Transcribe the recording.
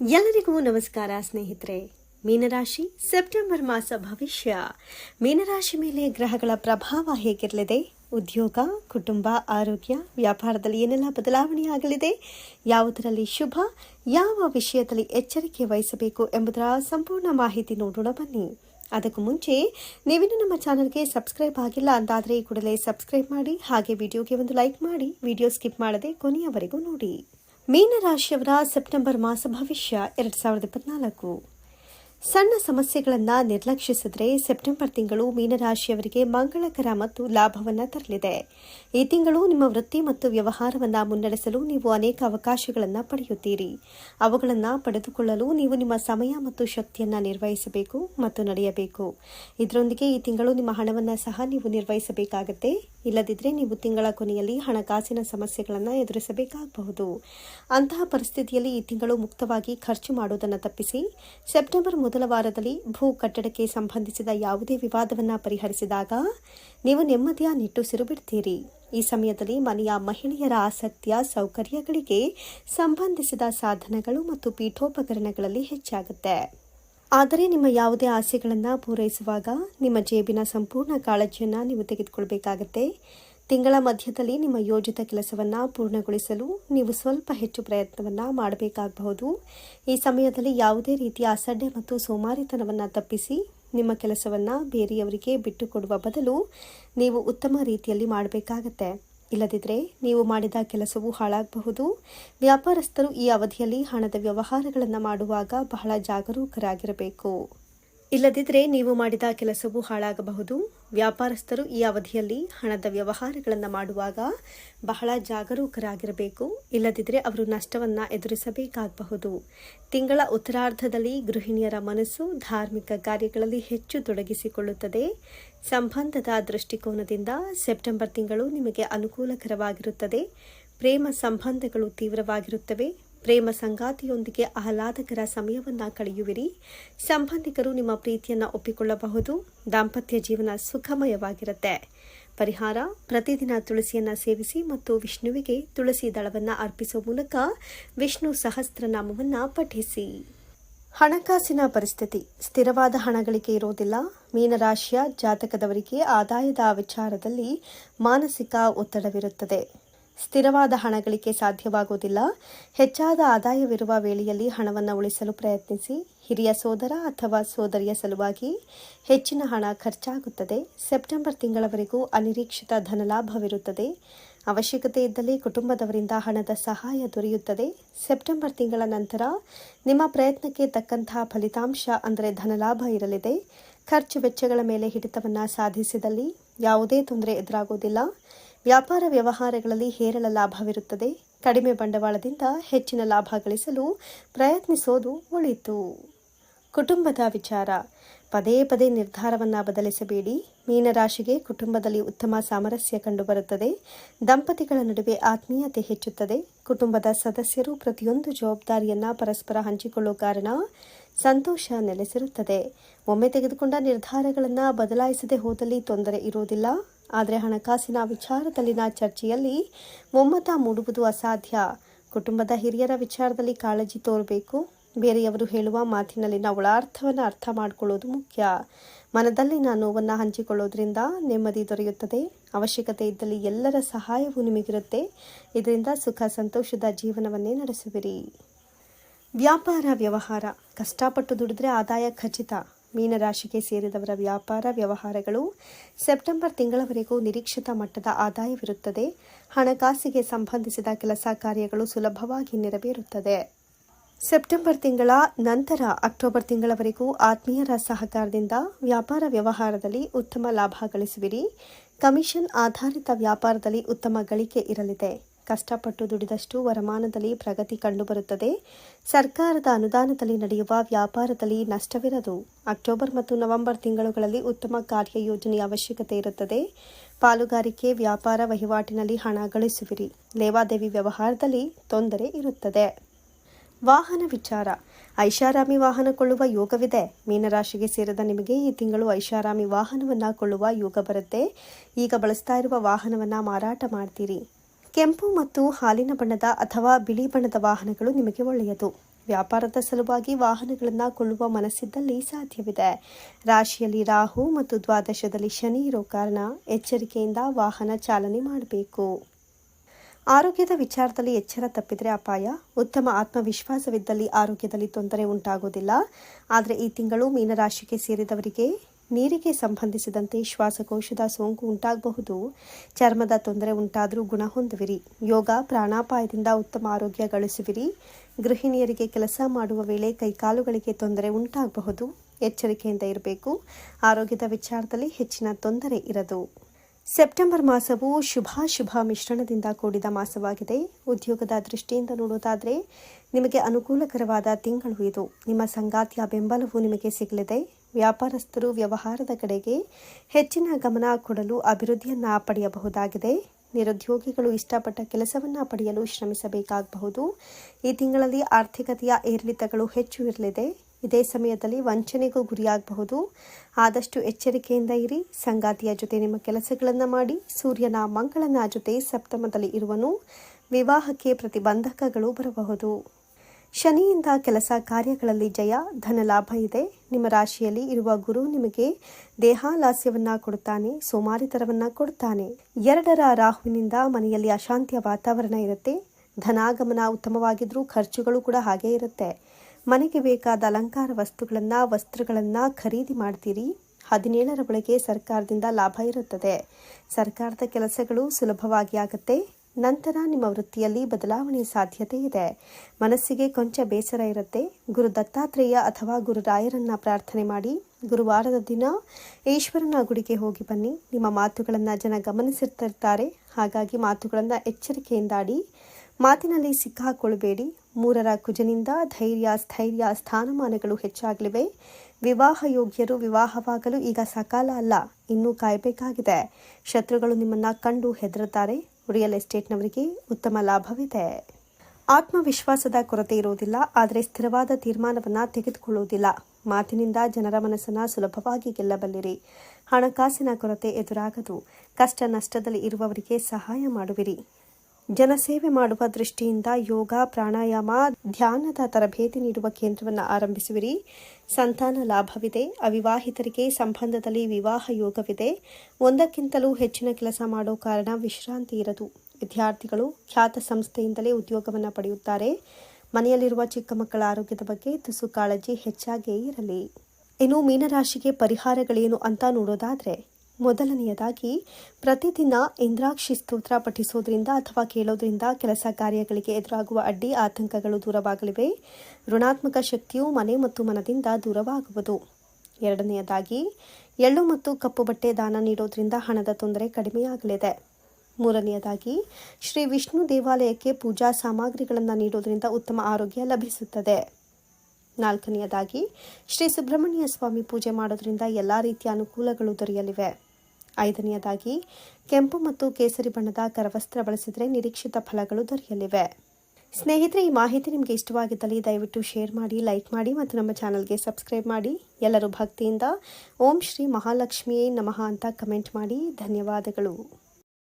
ಎಲ್ಲರಿಗೂ ನಮಸ್ಕಾರ ಸ್ನೇಹಿತರೆ. ಮೀನರಾಶಿ ಸೆಪ್ಟೆಂಬರ್ ಮಾಸ ಭವಿಷ್ಯ. ಮೀನರಾಶಿ ಮೇಲೆ ಗ್ರಹಗಳ ಪ್ರಭಾವ ಹೇಗಿರಲಿದೆ? ಉದ್ಯೋಗ, ಕುಟುಂಬ, ಆರೋಗ್ಯ, ವ್ಯಾಪಾರದಲ್ಲಿ ಏನೆಲ್ಲ ಬದಲಾವಣೆಯಾಗಲಿದೆ? ಯಾವುದರಲ್ಲಿ ಶುಭ, ಯಾವ ವಿಷಯದಲ್ಲಿ ಎಚ್ಚರಿಕೆ ವಹಿಸಬೇಕು ಎಂಬುದರ ಸಂಪೂರ್ಣ ಮಾಹಿತಿ ನೋಡೋಣ ಬನ್ನಿ. ಅದಕ್ಕೂ ಮುಂಚೆ, ನೀವಿನ್ನು ನಮ್ಮ ಚಾನಲ್ಗೆ ಸಬ್ಸ್ಕ್ರೈಬ್ ಆಗಿಲ್ಲ ಅಂತಾದರೆ ಈ ಕೂಡಲೇ ಸಬ್ಸ್ಕ್ರೈಬ್ ಮಾಡಿ, ಹಾಗೆ ವಿಡಿಯೋಗೆ ಒಂದು ಲೈಕ್ ಮಾಡಿ, ವಿಡಿಯೋ ಸ್ಕಿಪ್ ಮಾಡದೆ ಕೊನೆಯವರೆಗೂ ನೋಡಿ. ಮೀನರಾಶಿಯವರ ಸೆಪ್ಟೆಂಬರ್ ಮಾಸ ಭವಿಷ್ಯ ಎರಡ್ ಸಾವಿರದ ಇಪ್ಪತ್ನಾಲ್ಕು. ಸಣ್ಣ ಸಮಸ್ಯೆಗಳನ್ನು ನಿರ್ಲಕ್ಷಿಸಿದರೆ ಸೆಪ್ಟೆಂಬರ್ ತಿಂಗಳು ಮೀನರಾಶಿಯವರಿಗೆ ಮಂಗಳಕರ ಮತ್ತು ಲಾಭವನ್ನು ತರಲಿದೆ. ಈ ತಿಂಗಳು ನಿಮ್ಮ ವೃತ್ತಿ ಮತ್ತು ವ್ಯವಹಾರವನ್ನು ಮುನ್ನಡೆಸಲು ನೀವು ಅನೇಕ ಅವಕಾಶಗಳನ್ನು ಪಡೆಯುತ್ತೀರಿ. ಅವುಗಳನ್ನು ಪಡೆದುಕೊಳ್ಳಲು ನೀವು ನಿಮ್ಮ ಸಮಯ ಮತ್ತು ಶಕ್ತಿಯನ್ನು ನಿರ್ವಹಿಸಬೇಕು ಮತ್ತು ನಡೆಯಬೇಕು. ಇದರೊಂದಿಗೆ ಈ ತಿಂಗಳು ನಿಮ್ಮ ಹಣವನ್ನು ಸಹ ನೀವು ನಿರ್ವಹಿಸಬೇಕಾಗತ್ತೆ. ಇಲ್ಲದಿದ್ದರೆ ನೀವು ತಿಂಗಳ ಕೊನೆಯಲ್ಲಿ ಹಣಕಾಸಿನ ಸಮಸ್ಯೆಗಳನ್ನು ಎದುರಿಸಬೇಕಾಗಬಹುದು. ಅಂತಹ ಪರಿಸ್ಥಿತಿಯಲ್ಲಿ ಈ ತಿಂಗಳು ಮುಕ್ತವಾಗಿ ಖರ್ಚು ಮಾಡುವುದನ್ನು ತಪ್ಪಿಸಿ ಸೆಪ್ಟೆಂಬರ್ ಮೊದಲ ವಾರದಲ್ಲಿ ಭೂ ಕಟ್ಟಡಕ್ಕೆ ಸಂಬಂಧಿಸಿದ ಯಾವುದೇ ವಿವಾದವನ್ನು ಪರಿಹರಿಸಿದಾಗ ನೀವು ನೆಮ್ಮದಿಯ ನಿಟ್ಟುಸಿರು ಬಿಡ್ತೀರಿ ಈ ಸಮಯದಲ್ಲಿ ಮನೆಯ ಮಹಿಳೆಯರ ಆಸಕ್ತಿಯ ಸೌಕರ್ಯಗಳಿಗೆ ಸಂಬಂಧಿಸಿದ ಸಾಧನಗಳು ಮತ್ತು ಪೀಠೋಪಕರಣಗಳಲ್ಲಿ ಹೆಚ್ಚಾಗುತ್ತೆ. ಆದರೆ ನಿಮ್ಮ ಯಾವುದೇ ಆಸೆಗಳನ್ನು ಪೂರೈಸುವಾಗ ನಿಮ್ಮ ಜೇಬಿನ ಸಂಪೂರ್ಣ ಕಾಳಜಿಯನ್ನು ನೀವು ತೆಗೆದುಕೊಳ್ಬೇಕಾಗತ್ತೆ. ತಿಂಗಳ ಮಧ್ಯದಲ್ಲಿ ನಿಮ್ಮ ಯೋಜಿತ ಕೆಲಸವನ್ನು ಪೂರ್ಣಗೊಳಿಸಲು ನೀವು ಸ್ವಲ್ಪ ಹೆಚ್ಚು ಪ್ರಯತ್ನವನ್ನು ಮಾಡಬೇಕಾಗಬಹುದು. ಈ ಸಮಯದಲ್ಲಿ ಯಾವುದೇ ರೀತಿಯ ಅಸಡ್ಡೆ ಮತ್ತು ಸೋಮಾರಿತನವನ್ನು ತಪ್ಪಿಸಿ ನಿಮ್ಮ ಕೆಲಸವನ್ನು ಬೇರೆಯವರಿಗೆ ಬಿಟ್ಟುಕೊಡುವ ಬದಲು ನೀವು ಉತ್ತಮ ರೀತಿಯಲ್ಲಿ ಮಾಡಬೇಕಾಗತ್ತೆ. ಇಲ್ಲದಿದ್ದರೆ ನೀವು ಮಾಡಿದ ಕೆಲಸವು ಹಾಳಾಗಬಹುದು. ವ್ಯಾಪಾರಸ್ಥರು ಈ ಅವಧಿಯಲ್ಲಿ ಹಣದ ವ್ಯವಹಾರಗಳನ್ನು ಮಾಡುವಾಗ ಬಹಳ ಜಾಗರೂಕರಾಗಿರಬೇಕು. ಇಲ್ಲದಿದ್ದರೆ ನೀವು ಮಾಡಿದ ಕೆಲಸವು ಹಾಳಾಗಬಹುದು. ವ್ಯಾಪಾರಸ್ಥರು ಈ ಅವಧಿಯಲ್ಲಿ ಹಣದ ವ್ಯವಹಾರಗಳನ್ನು ಮಾಡುವಾಗ ಬಹಳ ಜಾಗರೂಕರಾಗಿರಬೇಕು. ಇಲ್ಲದಿದ್ದರೆ ಅವರು ನಷ್ಟವನ್ನು ಎದುರಿಸಬೇಕಾಗಬಹುದು. ತಿಂಗಳ ಉತ್ತರಾರ್ಧದಲ್ಲಿ ಗೃಹಿಣಿಯರ ಮನಸ್ಸು ಧಾರ್ಮಿಕ ಕಾರ್ಯಗಳಲ್ಲಿ ಹೆಚ್ಚು ತೊಡಗಿಸಿಕೊಳ್ಳುತ್ತದೆ. ಸಂಬಂಧದ ದೃಷ್ಟಿಕೋನದಿಂದ ಸೆಪ್ಟೆಂಬರ್ ತಿಂಗಳು ನಿಮಗೆ ಅನುಕೂಲಕರವಾಗಿರುತ್ತದೆ. ಪ್ರೇಮ ಸಂಬಂಧಗಳು ತೀವ್ರವಾಗಿರುತ್ತವೆ. ಪ್ರೇಮ ಸಂಗಾತಿಯೊಂದಿಗೆ ಆಹ್ಲಾದಕರ ಸಮಯವನ್ನು ಕಳೆಯುವಿರಿ. ಸಂಬಂಧಿಕರು ನಿಮ್ಮ ಪ್ರೀತಿಯನ್ನು ಒಪ್ಪಿಕೊಳ್ಳಬಹುದು. ದಾಂಪತ್ಯ ಜೀವನ ಸುಖಮಯವಾಗಿರುತ್ತೆ. ಪರಿಹಾರ, ಪ್ರತಿದಿನ ತುಳಸಿಯನ್ನು ಸೇವಿಸಿ ಮತ್ತು ವಿಷ್ಣುವಿಗೆ ತುಳಸಿ ದಳವನ್ನು ಅರ್ಪಿಸುವ ಮೂಲಕ ವಿಷ್ಣು ಸಹಸ್ರನಾಮವನ್ನು ಪಠಿಸಿ. ಹಣಕಾಸಿನ ಪರಿಸ್ಥಿತಿ. ಸ್ಥಿರವಾದ ಹಣಗಳಿಕೆ ಇರೋದಿಲ್ಲ. ಮೀನರಾಶಿಯ ಜಾತಕದವರಿಗೆ ಆದಾಯದ ವಿಚಾರದಲ್ಲಿ ಮಾನಸಿಕ ಒತ್ತಡವಿರುತ್ತದೆ. ಸ್ಥಿರವಾದ ಹಣ ಗಳಿಕೆ ಸಾಧ್ಯವಾಗುವುದಿಲ್ಲ. ಹೆಚ್ಚಾದ ಆದಾಯವಿರುವ ವೇಳೆಯಲ್ಲಿ ಹಣವನ್ನು ಉಳಿಸಲು ಪ್ರಯತ್ನಿಸಿ. ಹಿರಿಯ ಸೋದರ ಅಥವಾ ಸೋದರಿಯ ಸಲುವಾಗಿ ಹೆಚ್ಚಿನ ಹಣ ಖರ್ಚಾಗುತ್ತದೆ. ಸೆಪ್ಟೆಂಬರ್ ತಿಂಗಳವರೆಗೂ ಅನಿರೀಕ್ಷಿತ ಧನಲಾಭವಿರುತ್ತದೆ. ಅವಶ್ಯಕತೆ ಇದ್ದಲ್ಲಿ ಕುಟುಂಬದವರಿಂದ ಹಣದ ಸಹಾಯ ದೊರೆಯುತ್ತದೆ. ಸೆಪ್ಟೆಂಬರ್ ತಿಂಗಳ ನಂತರ ನಿಮ್ಮ ಪ್ರಯತ್ನಕ್ಕೆ ತಕ್ಕಂತಹ ಫಲಿತಾಂಶ, ಅಂದರೆ ಧನಲಾಭ ಇರಲಿದೆ. ಖರ್ಚು ವೆಚ್ಚಗಳ ಮೇಲೆ ಹಿಡಿತವನ್ನು ಸಾಧಿಸಿದಲ್ಲಿ ಯಾವುದೇ ತೊಂದರೆ ಎದುರಾಗುವುದಿಲ್ಲ. ವ್ಯಾಪಾರ ವ್ಯವಹಾರಗಳಲ್ಲಿ ಹೇರಳ ಲಾಭವಿರುತ್ತದೆ. ಕಡಿಮೆ ಬಂಡವಾಳದಿಂದ ಹೆಚ್ಚಿನ ಲಾಭ ಗಳಿಸಲು ಪ್ರಯತ್ನಿಸೋದು ಒಳಿತು. ಕುಟುಂಬದ ವಿಚಾರ. ಪದೇ ಪದೇ ನಿರ್ಧಾರವನ್ನು ಬದಲಿಸಬೇಡಿ. ಮೀನರಾಶಿಗೆ ಕುಟುಂಬದಲ್ಲಿ ಉತ್ತಮ ಸಾಮರಸ್ಯ ಕಂಡುಬರುತ್ತದೆ. ದಂಪತಿಗಳ ನಡುವೆ ಆತ್ಮೀಯತೆ ಹೆಚ್ಚುತ್ತದೆ. ಕುಟುಂಬದ ಸದಸ್ಯರು ಪ್ರತಿಯೊಂದು ಜವಾಬ್ದಾರಿಯನ್ನ ಪರಸ್ಪರ ಹಂಚಿಕೊಳ್ಳುವ ಕಾರಣ ಸಂತೋಷ ನೆಲೆಸಿರುತ್ತದೆ. ಒಮ್ಮೆ ತೆಗೆದುಕೊಂಡ ನಿರ್ಧಾರಗಳನ್ನು ಬದಲಾಯಿಸದೆ ಹೋದಲ್ಲಿ ತೊಂದರೆ ಇರುವುದಿಲ್ಲ. ಆದರೆ ಹಣಕಾಸಿನ ವಿಚಾರದಲ್ಲಿನ ಚರ್ಚೆಯಲ್ಲಿ ಒಮ್ಮತ ಮೂಡುವುದು ಅಸಾಧ್ಯ. ಕುಟುಂಬದ ಹಿರಿಯರ ವಿಚಾರದಲ್ಲಿ ಕಾಳಜಿ ತೋರಬೇಕು. ಬೇರೆಯವರು ಹೇಳುವ ಮಾತಿನಲ್ಲಿನ ಒಳಾರ್ಥವನ್ನು ಅರ್ಥ ಮಾಡಿಕೊಳ್ಳೋದು ಮುಖ್ಯ. ಮನದಲ್ಲಿನ ನೋವನ್ನು ಹಂಚಿಕೊಳ್ಳೋದ್ರಿಂದ ನೆಮ್ಮದಿ ದೊರೆಯುತ್ತದೆ. ಅವಶ್ಯಕತೆ ಇದ್ದಲ್ಲಿ ಎಲ್ಲರ ಸಹಾಯವೂ ನಿಮಗಿರುತ್ತೆ. ಇದರಿಂದ ಸುಖ ಸಂತೋಷದ ಜೀವನವನ್ನೇ ನಡೆಸುವಿರಿ. ವ್ಯಾಪಾರ ವ್ಯವಹಾರ. ಕಷ್ಟಪಟ್ಟು ದುಡಿದ್ರೆ ಆದಾಯ ಖಚಿತ. ಮೀನರಾಶಿಗೆ ಸೇರಿದವರ ವ್ಯಾಪಾರ ವ್ಯವಹಾರಗಳು ಸೆಪ್ಟೆಂಬರ್ ತಿಂಗಳವರೆಗೂ ನಿರೀಕ್ಷಿತ ಮಟ್ಟದ ಆದಾಯವಿರುತ್ತದೆ. ಹಣಕಾಸಿಗೆ ಸಂಬಂಧಿಸಿದ ಕೆಲಸ ಕಾರ್ಯಗಳು ಸುಲಭವಾಗಿ ನೆರವೇರುತ್ತದೆ. ಸೆಪ್ಟೆಂಬರ್ ತಿಂಗಳ ನಂತರ ಅಕ್ಟೋಬರ್ ತಿಂಗಳವರೆಗೂ ಆತ್ಮೀಯರ ಸಹಕಾರದಿಂದ ವ್ಯಾಪಾರ ವ್ಯವಹಾರದಲ್ಲಿ ಉತ್ತಮ ಲಾಭ ಗಳಿಸುವಿರಿ. ಕಮಿಷನ್ ಆಧಾರಿತ ವ್ಯಾಪಾರದಲ್ಲಿ ಉತ್ತಮ ಗಳಿಕೆ ಇರಲಿದೆ. ಕಷ್ಟಪಟ್ಟು ದುಡಿದಷ್ಟು ವರಮಾನದಲ್ಲಿ ಪ್ರಗತಿ ಕಂಡುಬರುತ್ತದೆ. ಸರ್ಕಾರದ ಅನುದಾನದಲ್ಲಿ ನಡೆಯುವ ವ್ಯಾಪಾರದಲ್ಲಿ ನಷ್ಟವಿರದು. ಅಕ್ಟೋಬರ್ ಮತ್ತು ನವೆಂಬರ್ ತಿಂಗಳುಗಳಲ್ಲಿ ಉತ್ತಮ ಕಾರ್ಯಯೋಜನೆಯ ಅವಶ್ಯಕತೆ ಇರುತ್ತದೆ. ಪಾಲುಗಾರಿಕೆ ವ್ಯಾಪಾರ ವಹಿವಾಟಿನಲ್ಲಿ ಹಣ ಗಳಿಸುವಿರಿ. ಲೇವಾದೇವಿ ವ್ಯವಹಾರದಲ್ಲಿ ತೊಂದರೆ ಇರುತ್ತದೆ. ವಾಹನ ವಿಚಾರ. ಐಷಾರಾಮಿ ವಾಹನ ಕೊಳ್ಳುವ ಯೋಗವಿದೆ. ಮೀನರಾಶಿಗೆ ಸೇರಿದ ನಿಮಗೆ ಈ ತಿಂಗಳು ಐಷಾರಾಮಿ ವಾಹನವನ್ನ ಕೊಳ್ಳುವ ಯೋಗ ಬರುತ್ತೆ. ಈಗ ಬಳಸ್ತಾ ಇರುವ ವಾಹನವನ್ನ ಮಾರಾಟ ಮಾಡ್ತೀರಿ. ಕೆಂಪು ಮತ್ತು ಹಾಲಿನ ಬಣ್ಣದ ಅಥವಾ ಬಿಳಿ ಬಣ್ಣದ ವಾಹನಗಳು ನಿಮಗೆ ಒಳ್ಳೆಯದು. ವ್ಯಾಪಾರದ ಸಲುವಾಗಿ ವಾಹನಗಳನ್ನು ಕೊಳ್ಳುವ ಮನಸ್ಸಿದ್ದಲ್ಲಿ ಸಾಧ್ಯವಿದೆ. ರಾಶಿಯಲ್ಲಿ ರಾಹು ಮತ್ತು ದ್ವಾದಶದಲ್ಲಿ ಶನಿ ಇರೋ ಕಾರಣ ಎಚ್ಚರಿಕೆಯಿಂದ ವಾಹನ ಚಾಲನೆ ಮಾಡಬೇಕು. ಆರೋಗ್ಯದ ವಿಚಾರದಲ್ಲಿ ಎಚ್ಚರ ತಪ್ಪಿದರೆ ಅಪಾಯ. ಉತ್ತಮ ಆತ್ಮವಿಶ್ವಾಸವಿದ್ದಲ್ಲಿ ಆರೋಗ್ಯದಲ್ಲಿ ತೊಂದರೆ ಉಂಟಾಗುವುದಿಲ್ಲ ಆದರೆ ಈ ತಿಂಗಳು ಮೀನರಾಶಿಗೆ ಸೇರಿದವರಿಗೆ ನೀರಿಗೆ ಸಂಬಂಧಿಸಿದಂತೆ ಶ್ವಾಸಕೋಶದ ಸೋಂಕು ಉಂಟಾಗಬಹುದು. ಚರ್ಮದ ತೊಂದರೆ ಉಂಟಾದರೂ ಗುಣ ಹೊಂದುವಿರಿ. ಯೋಗ, ಪ್ರಾಣಾಪಾಯದಿಂದ ಉತ್ತಮ ಆರೋಗ್ಯ ಗಳಿಸುವಿರಿ. ಗೃಹಿಣಿಯರಿಗೆ ಕೆಲಸ ಮಾಡುವ ವೇಳೆ ಕೈಕಾಲುಗಳಿಗೆ ತೊಂದರೆ ಉಂಟಾಗಬಹುದು. ಎಚ್ಚರಿಕೆಯಿಂದ ಇರಬೇಕು. ಆರೋಗ್ಯದ ವಿಚಾರದಲ್ಲಿ ಹೆಚ್ಚಿನ ತೊಂದರೆ ಇರದು. ಸೆಪ್ಟೆಂಬರ್ ಮಾಸವು ಶುಭಾಶುಭ ಮಿಶ್ರಣದಿಂದ ಕೂಡಿದ ಮಾಸವಾಗಿದೆ. ಉದ್ಯೋಗದ ದೃಷ್ಟಿಯಿಂದ ನೋಡೋದಾದರೆ ನಿಮಗೆ ಅನುಕೂಲಕರವಾದ ತಿಂಗಳು ಇದು. ನಿಮ್ಮ ಸಂಗಾತಿಯ ಬೆಂಬಲವು ನಿಮಗೆ ಸಿಗಲಿದೆ. ವ್ಯಾಪಾರಸ್ಥರು ವ್ಯವಹಾರದ ಕಡೆಗೆ ಹೆಚ್ಚಿನ ಗಮನ ಕೊಡಲು ಅಭಿವೃದ್ಧಿಯನ್ನು ಪಡೆಯಬಹುದಾಗಿದೆ. ನಿರುದ್ಯೋಗಿಗಳು ಇಷ್ಟಪಟ್ಟ ಕೆಲಸವನ್ನು ಪಡೆಯಲು ಶ್ರಮಿಸಬೇಕಾಗಬಹುದು. ಈ ತಿಂಗಳಲ್ಲಿ ಆರ್ಥಿಕತೆಯ ಏರಿಳಿತಗಳು ಹೆಚ್ಚು ಇರಲಿದೆ. ಇದೇ ಸಮಯದಲ್ಲಿ ವಂಚನೆಗೂ ಗುರಿಯಾಗಬಹುದು. ಆದಷ್ಟು ಎಚ್ಚರಿಕೆಯಿಂದ ಇರಿ. ಸಂಗಾತಿಯ ಜೊತೆ ನಿಮ್ಮ ಕೆಲಸಗಳನ್ನು ಮಾಡಿ. ಸೂರ್ಯನ ಮಂಗಳನ ಜೊತೆ ಸಪ್ತಮದಲ್ಲಿ ಇರುವನು. ವಿವಾಹಕ್ಕೆ ಪ್ರತಿಬಂಧಕಗಳು ಬರಬಹುದು. ಶನಿಯಿಂದ ಕೆಲಸ ಕಾರ್ಯಗಳಲ್ಲಿ ಜಯ, ಧನ ಲಾಭ ಇದೆ. ನಿಮ್ಮ ರಾಶಿಯಲ್ಲಿ ಇರುವ ಗುರು ನಿಮಗೆ ದೇಹಾಲಾಸ್ಯವನ್ನ ಕೊಡುತ್ತಾನೆ ಸೋಮಾರಿತರವನ್ನ ಕೊಡುತ್ತಾನೆ ಎರಡರ ರಾಹುವಿನಿಂದ ಮನೆಯಲ್ಲಿ ಅಶಾಂತಿಯ ವಾತಾವರಣ ಇರುತ್ತೆ. ಧನಾಗಮನ ಉತ್ತಮವಾಗಿದ್ರೂ ಖರ್ಚುಗಳು ಕೂಡ ಹಾಗೇ ಇರುತ್ತೆ. ಮನೆಗೆ ಬೇಕಾದ ಅಲಂಕಾರ ವಸ್ತುಗಳನ್ನ, ವಸ್ತ್ರಗಳನ್ನ ಖರೀದಿ ಮಾಡ್ತೀರಿ. ಹದಿನೇಳರ ಒಳಗೆ ಸರ್ಕಾರದಿಂದ ಲಾಭ ಇರುತ್ತದೆ. ಸರ್ಕಾರದ ಕೆಲಸಗಳು ಸುಲಭವಾಗಿ ಆಗುತ್ತೆ. ನಂತರ ನಿಮ್ಮ ವೃತ್ತಿಯಲ್ಲಿ ಬದಲಾವಣೆ ಸಾಧ್ಯತೆ ಇದೆ. ಮನಸ್ಸಿಗೆ ಕೊಂಚ ಬೇಸರ ಇರುತ್ತೆ. ಗುರು ದತ್ತಾತ್ರೇಯ ಅಥವಾ ಗುರುರಾಯರನ್ನ ಪ್ರಾರ್ಥನೆ ಮಾಡಿ. ಗುರುವಾರದ ದಿನ ಈಶ್ವರನ ಗುಡಿಗೆ ಹೋಗಿ ಬನ್ನಿ. ನಿಮ್ಮ ಮಾತುಗಳನ್ನು ಜನ ಗಮನಿಸಿರ್ತಿರ್ತಾರೆ ಹಾಗಾಗಿ ಮಾತುಗಳನ್ನು ಎಚ್ಚರಿಕೆಯಿಂದಾಡಿ ಮಾತಿನಲ್ಲಿ ಸಿಕ್ಕಾಕೊಳ್ಳಬೇಡಿ. ಮೂರರ ಕುಜನಿಂದ ಧೈರ್ಯ, ಸ್ಥೈರ್ಯ, ಸ್ಥಾನಮಾನಗಳು ಹೆಚ್ಚಾಗಲಿವೆ. ವಿವಾಹ ಯೋಗ್ಯರು ವಿವಾಹವಾಗಲು ಈಗ ಸಕಾಲ ಅಲ್ಲ. ಇನ್ನೂ ಕಾಯಬೇಕಾಗಿದೆ. ಶತ್ರುಗಳು ನಿಮ್ಮನ್ನ ಕಂಡು ಹೆದರುತ್ತಾರೆ. ರಿಯಲ್ ಎಸ್ಟೇಟ್ನವರಿಗೆ ಉತ್ತಮ ಲಾಭವಿದೆ. ಆತ್ಮವಿಶ್ವಾಸದ ಕೊರತೆ ಇರುವುದಿಲ್ಲ, ಆದರೆ ಸ್ಥಿರವಾದ ತೀರ್ಮಾನವನ್ನು ತೆಗೆದುಕೊಳ್ಳುವುದಿಲ್ಲ. ಮಾತಿನಿಂದ ಜನರ ಮನಸ್ಸನ್ನು ಸುಲಭವಾಗಿ ಗೆಲ್ಲಬಲ್ಲಿರಿ. ಹಣಕಾಸಿನ ಕೊರತೆ ಎದುರಾಗದು. ಕಷ್ಟ ನಷ್ಟದಲ್ಲಿ ಇರುವವರಿಗೆ ಸಹಾಯ ಮಾಡುವಿರಿ. ಜನಸೇವೆ ಮಾಡುವ ದೃಷ್ಟಿಯಿಂದ ಯೋಗ, ಪ್ರಾಣಾಯಾಮ, ಧ್ಯಾನದ ತರಬೇತಿ ನೀಡುವ ಕೇಂದ್ರವನ್ನು ಆರಂಭಿಸುವಿರಿ. ಸಂತಾನ ಲಾಭವಿದೆ. ಅವಿವಾಹಿತರಿಗೆ ಸಂಬಂಧದಲ್ಲಿ ವಿವಾಹ ಯೋಗವಿದೆ. ಒಂದಕ್ಕಿಂತಲೂ ಹೆಚ್ಚಿನ ಕೆಲಸ ಮಾಡೋ ಕಾರಣ ವಿಶ್ರಾಂತಿ ಇರದು. ವಿದ್ಯಾರ್ಥಿಗಳು ಖ್ಯಾತ ಸಂಸ್ಥೆಯಿಂದಲೇ ಉದ್ಯೋಗವನ್ನು ಪಡೆಯುತ್ತಾರೆ. ಮನೆಯಲ್ಲಿರುವ ಚಿಕ್ಕ ಮಕ್ಕಳ ಆರೋಗ್ಯದ ಬಗ್ಗೆ ತುಸು ಕಾಳಜಿ ಹೆಚ್ಚಾಗೇ ಇರಲಿ. ಇನ್ನು ಮೀನರಾಶಿಗೆ ಪರಿಹಾರಗಳೇನು ಅಂತ ನೋಡೋದಾದ್ರೆ ಮೊದಲನೆಯದಾಗಿ, ಪ್ರತಿದಿನ ಇಂದ್ರಾಕ್ಷಿ ಸ್ತೋತ್ರ ಪಠಿಸೋದ್ರಿಂದ ಅಥವಾ ಕೇಳೋದ್ರಿಂದ ಕೆಲಸ ಕಾರ್ಯಗಳಿಗೆ ಎದುರಾಗುವ ಅಡ್ಡಿ ಆತಂಕಗಳು ದೂರವಾಗಲಿವೆ. ಋಣಾತ್ಮಕ ಶಕ್ತಿಯು ಮನೆ ಮತ್ತು ಮನದಿಂದ ದೂರವಾಗುವುದು. ಎರಡನೆಯದಾಗಿ, ಎಳ್ಳು ಮತ್ತು ಕಪ್ಪು ಬಟ್ಟೆ ದಾನ ನೀಡೋದ್ರಿಂದ ಹಣದ ತೊಂದರೆ ಕಡಿಮೆಯಾಗಲಿದೆ. ಮೂರನೆಯದಾಗಿ, ಶ್ರೀ ವಿಷ್ಣು ದೇವಾಲಯಕ್ಕೆ ಪೂಜಾ ಸಾಮಗ್ರಿಗಳನ್ನು ನೀಡೋದ್ರಿಂದ ಉತ್ತಮ ಆರೋಗ್ಯ ಲಭಿಸುತ್ತದೆ. ನಾಲ್ಕನೆಯದಾಗಿ, ಶ್ರೀ ಸುಬ್ರಹ್ಮಣ್ಯ ಸ್ವಾಮಿ ಪೂಜೆ ಮಾಡೋದ್ರಿಂದ ಎಲ್ಲ ರೀತಿಯ ಅನುಕೂಲಗಳು ದೊರೆಯಲಿವೆ. ಐದನೆಯದಾಗಿ, ಕೆಂಪು ಮತ್ತು ಕೇಸರಿ ಬಣ್ಣದ ಕರವಸ್ತ್ರ ಬಳಸಿದರೆ ನಿರೀಕ್ಷಿತ ಫಲಗಳು ದೊರೆಯಲಿವೆ. ಸ್ನೇಹಿತರೆ, ಈ ಮಾಹಿತಿ ನಿಮಗೆ ಇಷ್ಟವಾಗಿದ್ದಲ್ಲಿ ದಯವಿಟ್ಟು ಶೇರ್ ಮಾಡಿ, ಲೈಕ್ ಮಾಡಿ ಮತ್ತು ನಮ್ಮ ಚಾನಲ್ಗೆ ಸಬ್ಸ್ಕ್ರೈಬ್ ಮಾಡಿ. ಎಲ್ಲರೂ ಭಕ್ತಿಯಿಂದ ಓಂ ಶ್ರೀ ಮಹಾಲಕ್ಷ್ಮಿಯೇ ನಮಃ ಅಂತ ಕಮೆಂಟ್ ಮಾಡಿ. ಧನ್ಯವಾದಗಳು.